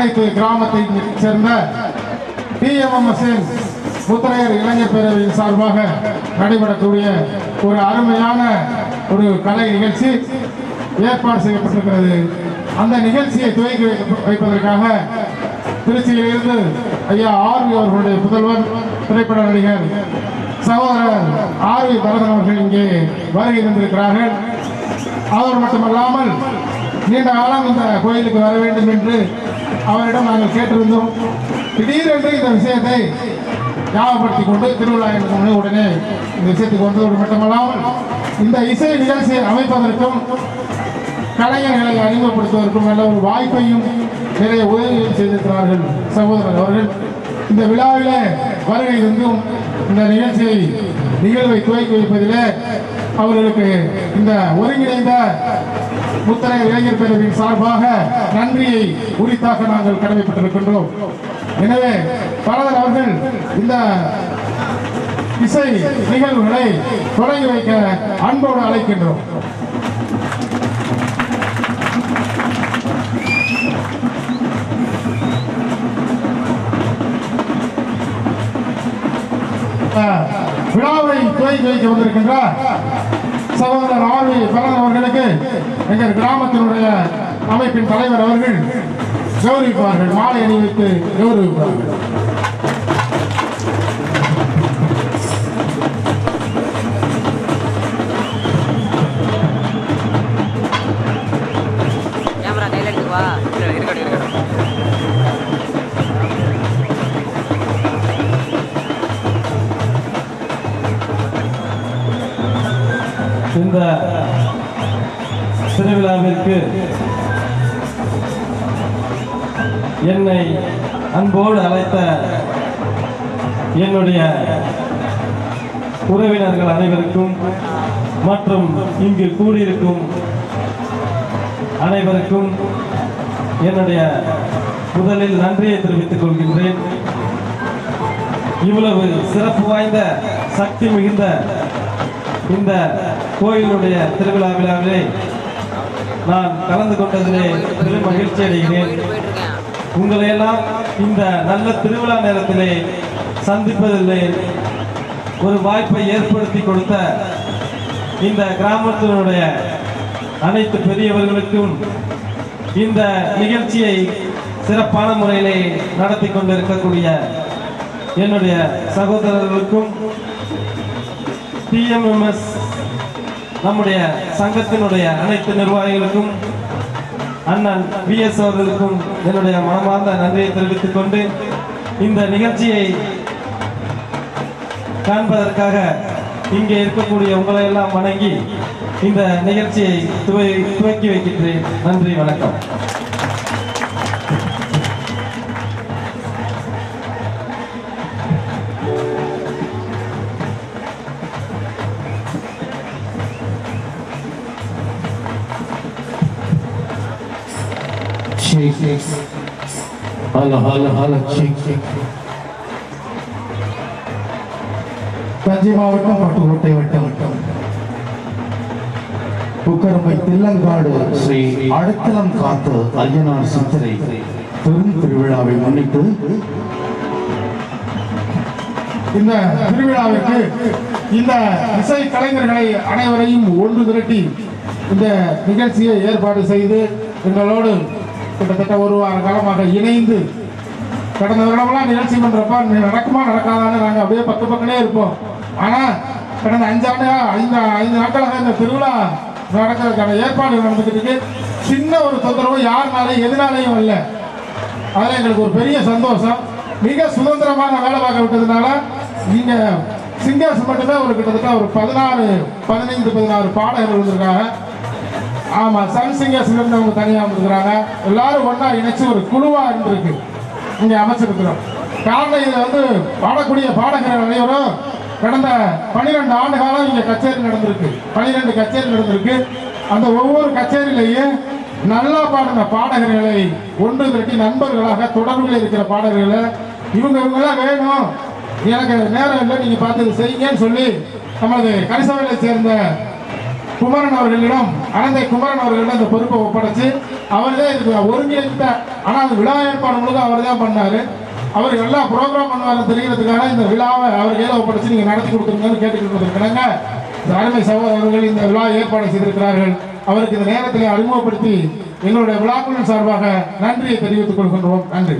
அனைத்து கிராமத்தை சேர்ந்த டிஎம்எம்எஸ்என் முத்தரையர் இளைஞர் பேரவையின் சார்பாக நடைபெறக்கூடிய ஒரு அருமையான ஒரு கலை நிகழ்ச்சி ஏற்பாடு செய்யப்பட்டிருக்கிறது. அந்த நிகழ்ச்சியை துவக்கி வைப்பதற்காக திருச்சியிலிருந்து ஐயா ஆர்வி அவர்களுடைய புதல்வர் திரைப்பட நடிகர் சகோதரர் ஆர்வி பரதன் அவர்கள் இங்கே வருகை தந்திருக்கிறார்கள். அவர் மட்டுமல்லாமல் நீண்ட காலம் இந்த கோயிலுக்கு வர வேண்டும் என்று அவரிடம் நாங்கள் கேட்டிருந்தோம். திடீரென்று இந்த விஷயத்தை ஞாபகப்படுத்திக் கொண்டு திருவிழா முன்னே உடனே இந்த விஷயத்துக்கு வந்ததோடு மட்டுமல்லாமல் இந்த இசை நிகழ்ச்சியை அமைப்பதற்கும் கலைஞர்களை அறிமுகப்படுத்துவதற்கும் நல்ல ஒரு வாய்ப்பையும் நிறைய உதவிகளையும் செய்திருக்கிறார்கள் சகோதரர் அவர்கள். இந்த விழாவிலே வருகை இருந்தும் இந்த நிகழ்ச்சியை நிகழ்வை துவக்கி வைப்பதிலே அவர்களுக்கு இந்த ஒருங்கிணைந்த முத்தரை இளைஞர் பேரவையின் சார்பாக நன்றியை உரித்தாக நாங்கள் கடமைப்பட்டிருக்கின்றோம். எனவே பலர் அவர்கள் இந்த இசை நிகழ்வுகளை தொடங்கி வைக்க அன்போடு அழைக்கின்றோம். விழாவை துவக்கி வைக்க வந்திருக்கின்றார் சகோதரர் ஆவி பரதன் அவர்களுக்கு எங்கள் கிராமத்தினுடைய அமைப்பின் தலைவர் அவர்கள் கௌரவிப்பார்கள். மாலை அணிவித்து கௌரவிப்பார்கள். கேமரா கையில் வா. இருக்கட்டும் இருக்கட்டும் என்னை அன்போடு அழைத்த என்னுடைய உறவினர்கள் அனைவருக்கும் மற்றும் இங்கு கூடியிருக்கும் அனைவருக்கும் என்னுடைய முதலில் நன்றியை தெரிவித்துக் கொள்கின்றேன். இவ்வளவு சிறப்பு வாய்ந்த சக்தி மிகுந்த இந்த கோயிலுடைய திருவிழா விழாவிலே நான் கலந்து கொண்டதிலே பெரும் மகிழ்ச்சி அடைகிறேன். உங்களையெல்லாம் இந்த நல்ல திருவிழா நேரத்திலே சந்திப்பதில்லை ஒரு வாய்ப்பை ஏற்படுத்தி கொடுத்த இந்த கிராமத்தினுடைய அனைத்து பெரியவர்களுக்கும் இந்த நிகழ்ச்சியை சிறப்பான முறையிலே நடத்தி கொண்டிருக்கக்கூடிய என்னுடைய சகோதரர்களுக்கும் டிஎம்எம்எஸ் நம்முடைய சங்கத்தினுடைய அனைத்து நிர்வாகிகளுக்கும் அண்ணன் பிஎஸ் அவர்களுக்கும் என்னுடைய மனமார்ந்த நன்றியை தெரிவித்துக் கொண்டு இந்த நிகழ்ச்சியை காண்பதற்காக இங்கே இருக்கக்கூடிய உங்களை எல்லாம் வணங்கி இந்த நிகழ்ச்சியை துவை துவக்கி வைக்கின்றேன். நன்றி வணக்கம். Shake. Hala, hala, hala, shake. Thanjai மாவட்டம் பட்டுக்கோட்டை வட்டம் புக்கரம்பை தில்லங்காடு ஸ்ரீ அடுத்தலம் காத்து ஐயனார் சித்திரை பெரும் திருவிழாவை முன்னிட்டு இந்த திருவிழாவிற்கு இந்த இசை கலைஞர்களை அனைவரையும் ஒன்று திரட்டி இந்த நிகழ்ச்சியை ஏற்பாடு செய்து எங்களோடு கிட்டத்தட்ட ஒரு வார காலமாக இணைந்து கடந்த வருடமெல்லாம் நிகழ்ச்சி பண்றப்ப நடக்குமா நடக்காதான்னு நாங்கள் அப்படியே பத்து பக்கமே இருப்போம். ஆனால் கடந்த அஞ்சாண்டு ஐந்து ஐந்து நாட்களாக இந்த திருவிழா நடக்கிறதுக்கான ஏற்பாடு நடந்துக்கிட்டு சின்ன ஒரு தொந்தரவு யாருனாலையும் எதுனாலையும் இல்லை அதில் எங்களுக்கு ஒரு பெரிய சந்தோஷம். மிக சுதந்திரமாக வேலை பார்க்க விட்டதுனால நீங்க சிங்கர்ஸ் மட்டுமே ஒரு கிட்டத்தட்ட ஒரு பதினாறு பதினைந்து பதினாறு பாடகர்கள் இருந்திருக்காங்க. ஆமா சன் சிங்கர்ஸ்ல இருந்து அவங்க தனியாக வந்திருக்கிறாங்க. எல்லாரும் ஒன்னா இணைச்சு ஒரு குழுவா இருந்திருக்கு இங்க அமைச்சிருக்கிறோம். காரணம் இதுல வந்து பாடக்கூடிய பாடகர்கள் அனைவரும் கடந்த பனிரெண்டு ஆண்டு காலம் இங்க கச்சேரி நடந்திருக்கு. பனிரெண்டு கச்சேரி நடந்திருக்கு. அந்த ஒவ்வொரு கச்சேரியிலையும் நல்லா பாடின பாடகர்களை ஒன்று திரட்டி நண்பர்களாக தொடர்பில் இருக்கிற பாடகர்களை இவங்க இவங்கெல்லாம் வேணும். எனக்கு நேரம் இல்லை நீங்க பார்த்து செய்யுங்கன்னு சொல்லி நமது கரிசவையை சேர்ந்த குமரன் அவர்களிடம் அனந்தை குமரன் அவர்களிடம் இந்த பொறுப்பை ஒப்படைச்சு அவர் தான் இதுக்கு ஒருங்கிணைத்த ஆனால் அந்த விழா ஏற்பாடு முழுக்க அவர் தான் பண்ணாரு. அவர் எல்லா ப்ரோக்ராம் பண்ணுவாரு தெரிகிறதுக்கான இந்த விழாவை அவர் கையில் ஒப்படைச்சு நீங்கள் நடத்தி கொடுத்துருங்கன்னு கேட்டுக்கிட்டு இருக்கிறாங்க அருமை சகோதரர்கள் இந்த விழா ஏற்பாடு செய்திருக்கிறார்கள். அவருக்கு இந்த நேரத்தில் அறிமுகப்படுத்தி எங்களுடைய விழாக்குழு சார்பாக நன்றியை தெரிவித்துக் கொள்கின்றோம். நன்றி.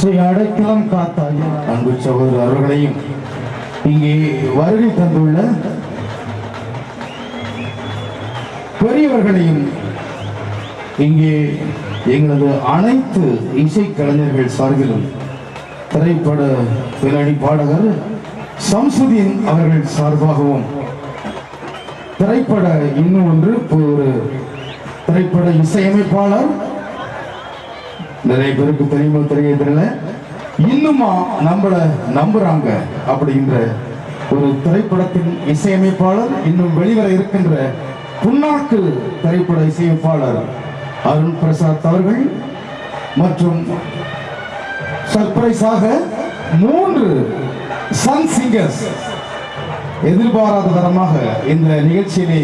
ஸ்ரீ அடைக்கலம் காத்தாய். அன்பு சகோதரர் அவர்களையும் இங்கே வருகை தந்துள்ள பெரியவர்களையும் இங்கே எங்களது அனைத்து இசைக்கலைஞர்கள் சார்பிலும் திரைப்பட பின்னணி பாடகர் சம்சுதீன் அவர்கள் சார்பாகவும் திரைப்பட இன்னும் ஒன்று ஒரு திரைப்பட இசையமைப்பாளர் நிறைய பேருக்கு தெரியுமோ தெரியல. இன்னுமா நம்மளை நம்புறாங்க அப்படின்ற ஒரு திரைப்படத்தின் இசையமைப்பாளர் இன்னும் வெளிவர இருக்கின்ற புண்ணாக்கு திரைப்பட இசையமைப்பாளர் அருண் பிரசாத் அவர்கள் மற்றும் சர்ப்ரைஸாக மூன்று சன் சிங்கர்ஸ் எதிர்பாராத தரமாக இந்த நிகழ்ச்சியினை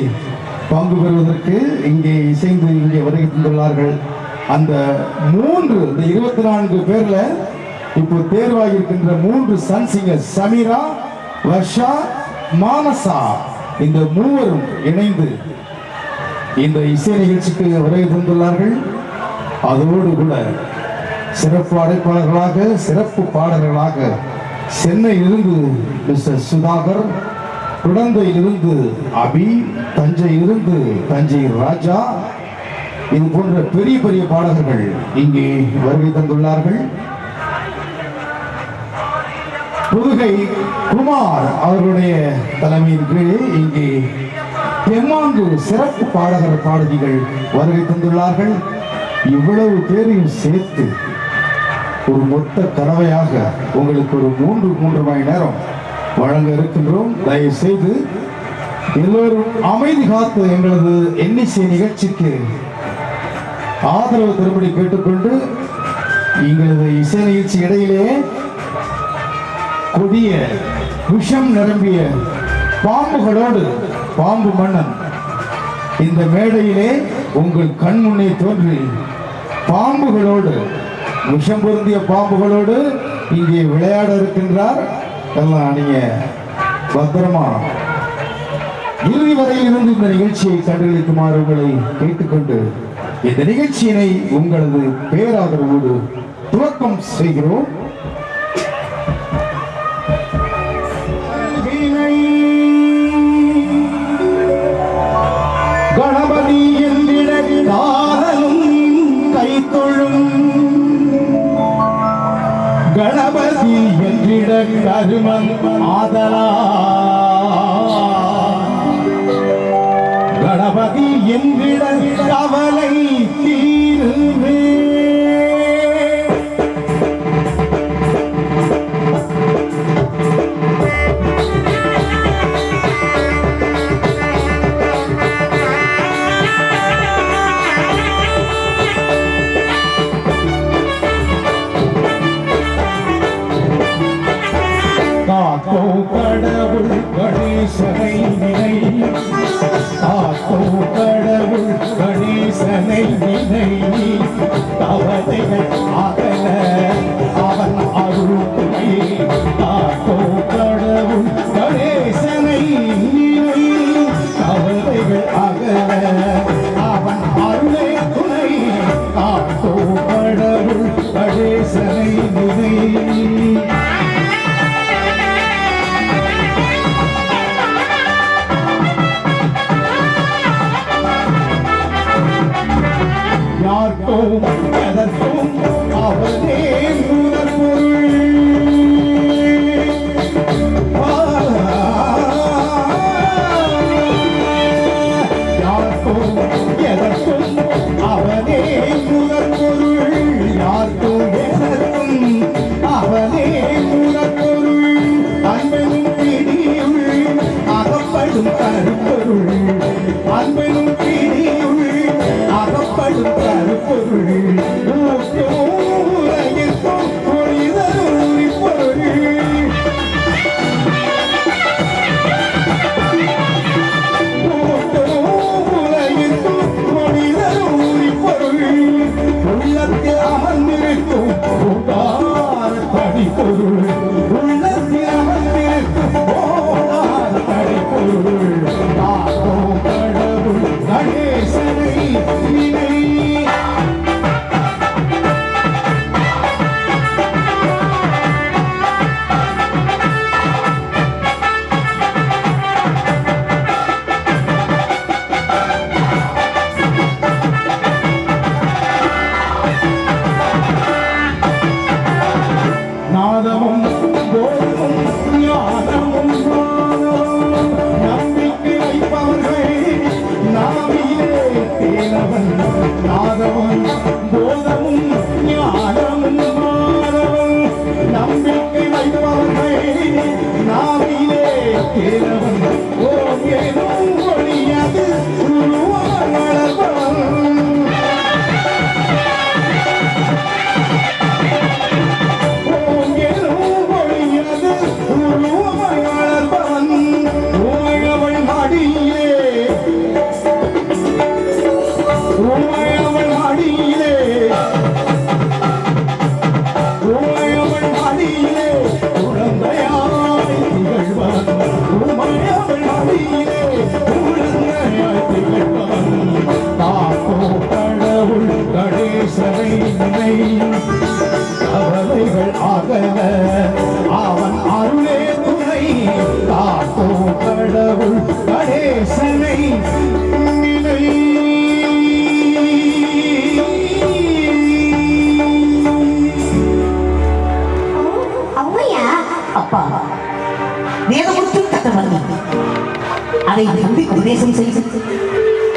பங்கு பெறுவதற்கு இங்கே இசைந்து இங்கே வருகை தந்துள்ளார்கள். அந்த மூன்று இந்த இருபத்தி நான்கு பேர்ல இப்போ தேர்வாகி இருக்கின்ற மூன்று சன் சமீரா வர்ஷா மானசா இந்த மூவரும் இணைந்து இந்த இசை நிகழ்ச்சிக்கு வருகை தந்துள்ளார்கள். அதோடு கூட சிறப்பு அழைப்பாளர்களாக சிறப்பு பாடகர்களாக சென்னையிலிருந்து மிஸ்டர் சுதாகர் குழந்தையிலிருந்து அபி தஞ்சையிலிருந்து தஞ்சை ராஜா இது போன்ற பெரிய பெரிய பாடகர்கள் இங்கே வருகை தந்துள்ளார்கள். புதுகை குமார் அவர்களுடைய தலைமையின் கீழே இங்கே தெம்மாங்கு சிறப்பு பாடகர் பாடகிகள் வருகை தந்துள்ளார்கள். இவ்வளவு பேரையும் சேர்த்து ஒரு மொத்த கலவையாக உங்களுக்கு ஒரு மூன்று மூன்று மணி நேரம் வழங்க இருக்கின்றோம். தயவு செய்து எல்லோரும் அமைதி காத்து எங்களது எண்ணிசை நிகழ்ச்சிக்கு ஆதரவு தரும்படி கேட்டுக்கொண்டு எங்களது இசை நிகழ்ச்சி இடையிலே கொடிய விஷம் நிரம்பிய பாம்புகளோடு பாம்பு மன்னன் இந்த மேடையிலே உங்கள் கண் முன்னே தோன்றி பாம்புகளோடு விஷம் பொருந்திய பாம்புகளோடு இங்கே விளையாட இருக்கின்றார் எல்லாம் நீங்க பத்திரமா. இறுதி வரையில் இருந்து இந்த நிகழ்ச்சியை கண்டுகளிக்குமாறு உங்களை கேட்டுக்கொண்டு இந்த நிகழ்ச்சியினை உங்களது பேராதரவோடு துவக்கம் செய்கிறோம். கணபதி என்றிட காதலும் கைத்தொழும். கணபதி என்றிட கருமம் ஆதலா. கணபதி என்றிட கவலை காத்தோ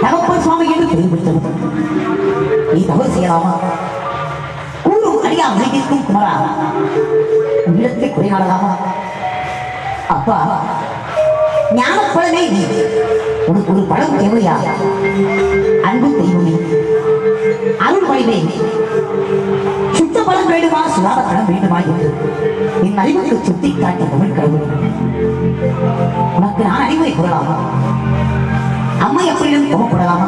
தகப்பன் சுவாமி என்று பெயர் நீ தவறு செய்யலாமா கூறும் அடியா அமைதிக்கும் குமரா உள்ளத்தை குறையாடலாமா அப்பா ஞானப்பழமே நீ உனக்கு ஒரு பழம் தேவையா அன்பு தெய்வமே அருள் வழிவே சுத்த பலம் வேண்டுமா? சுலாத பலம் வேண்டுமா என்று என் அறிவுக்கு சுட்டி காட்டிய தமிழ் கடவுள் கோபப்படலாமா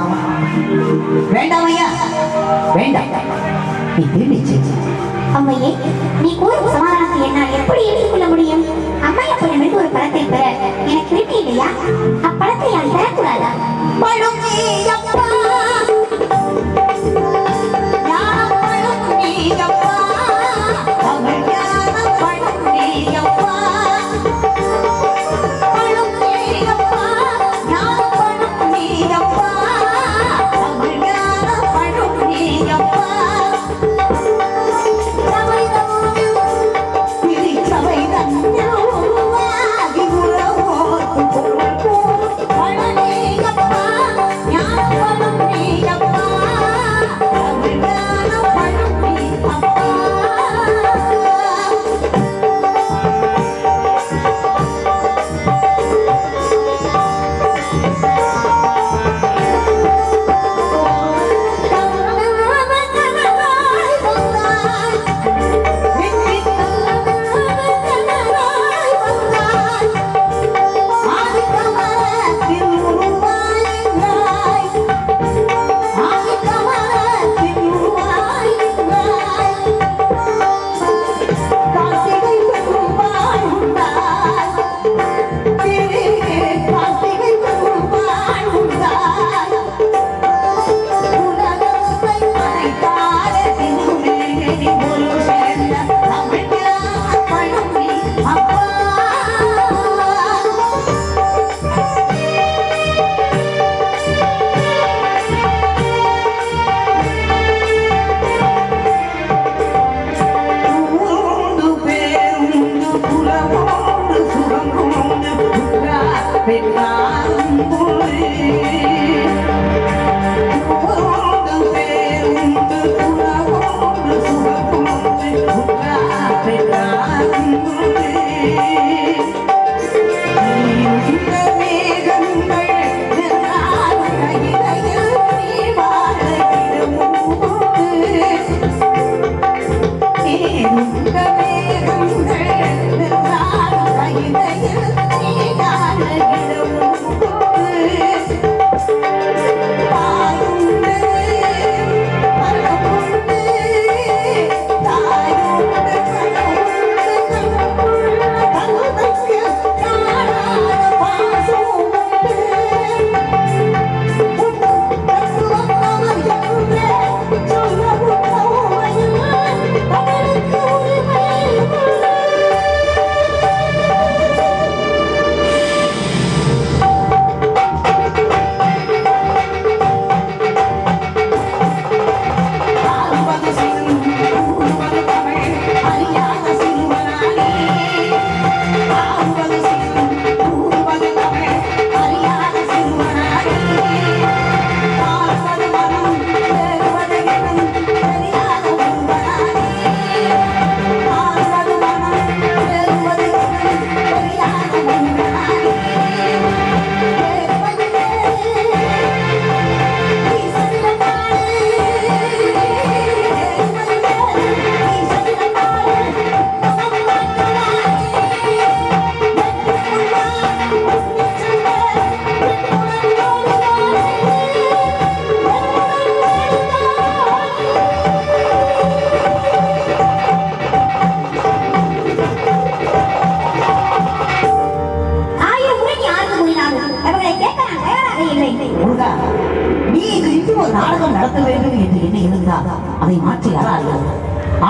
வேண்டாம் ஐயா. வேண்டாம். நீ திரும்பி சென்று ஔவையே நீ கூறும் சமாதானத்தை என்னால் எப்படி ஏற்றுக்கொள்ள முடியும்? அம்மா அப்பனிடமிருந்து ஒரு பழத்தை பெற எனக்கு விருப்பம் இல்லையா? அப்பழத்தை நான் பெறக்கூடாதா பழம் நீயப்பா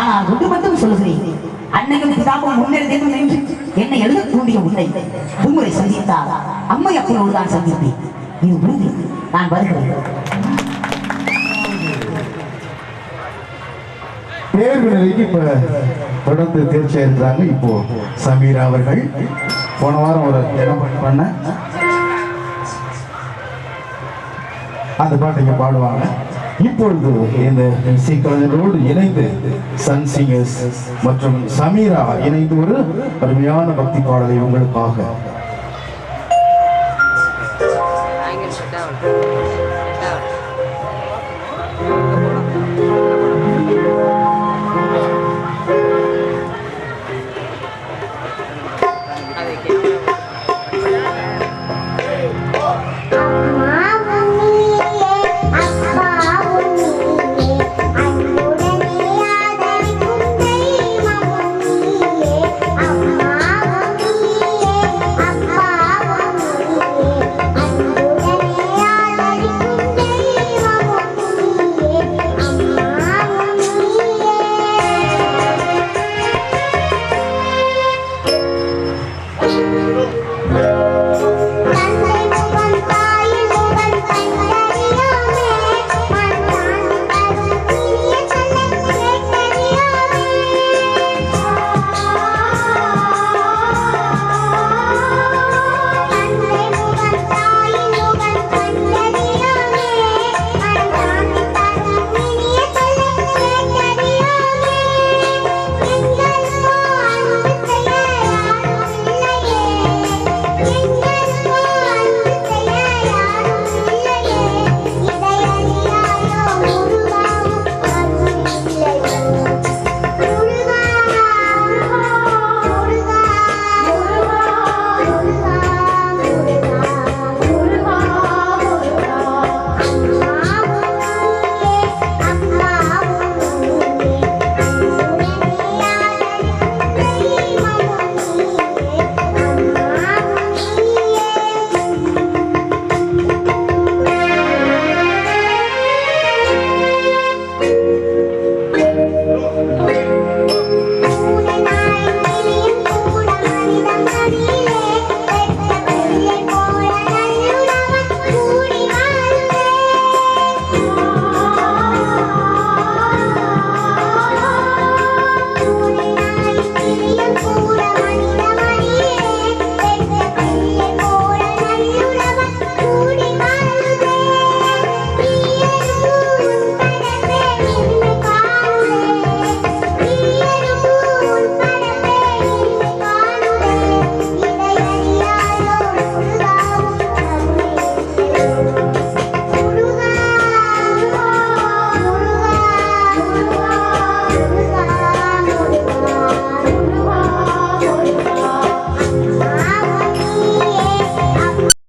ஆனால் ஒன்று மட்டும் சொல்கிறேன் அன்னையும் பிதாவும் முன்னேறியதும் என்று என்னை எழுத தூண்டிய உன்னை மும்முறை சந்தித்தால் அம்மை அப்பனோடு தான் சந்திப்பேன். இது உறுதி நான் வருகிறேன். தேர்வு நிலைக்கு இப்ப தொடர்ந்து தேர்ச்சி இருக்கிறாங்க இப்போ சமீரா அவர்கள் போன வாரம் ஒரு இடம் பண்ண அந்த பாட்டு இங்க பாடுவாங்க. இப்பொழுது இந்த இசைக்கலைஞரோடு இணைந்து சன் சிங்கர்ஸ் மற்றும் சமீரா இணைந்து ஒரு அருமையான பக்தி பாடலை உங்களுக்காக